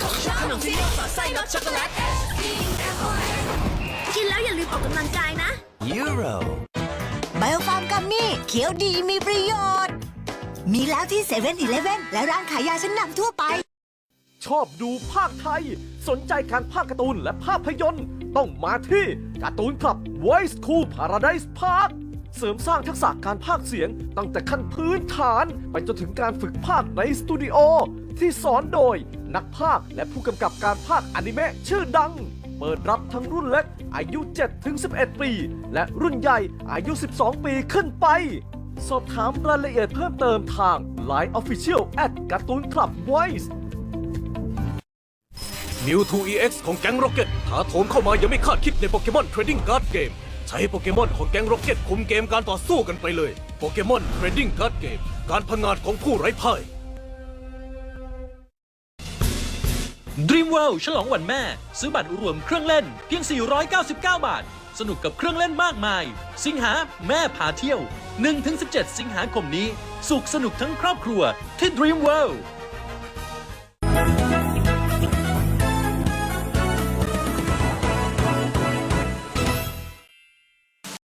ขนมที่สอดไส้รสช็อกโกแลตกินแล้วอย่าลืมออกกำลังกายนะ Euro ไบโอฟาร์มกัมมี่เขียวดีมีประโยชน์ มีแล้วที่เซเว่นอีเลฟเว่นและร้านขายยาชั้นนำทั่วไป ชอบดูภาคไทย สนใจการภาคการ์ตูนและภาพยนตร์ ต้องมาที่การ์ตูนคลับ Voice Cool Paradise Park เสริมสร้างทักษะการภาคเสียง ตั้งแต่ขั้นพื้นฐานไปจนถึงการฝึกภาคในสตูดิโอที่สอนโดยนักภาคและผู้กำกับการภาคอนิเมะชื่อดัง เปิดรับทั้งรุ่นเล็กอายุ 7-11 ปี และรุ่นใหญ่อายุ 12 ปีขึ้นไป สอบถามรายละเอียดเพิ่มเติมทาง Line Official at การ์ตูนคลับ Voice New 2 EX ของแก๊งร็อกเก็ตถาโถมเข้ามายังไม่คาดคิดในโปเกมอนเทรดดิ้งการ์ดเกม ใช้โปเกมอนของแก๊งร็อกเก็ตคุมเกมการต่อสู้กันไปเลย โปเกมอนเทรดดิ้งการ์ดเกม การพังงาดของผู้ไร้พ่าย Dream World ฉลองวันแม่ ซื้อบัตรรวมเครื่องเล่นเพียง 499 บาท สนุกกับเครื่องเล่นมากมาย สิงหาแม่พาเที่ยว 1-17 สิงหาคมนี้ สุขสนุกทั้งครอบครัวที่ Dream World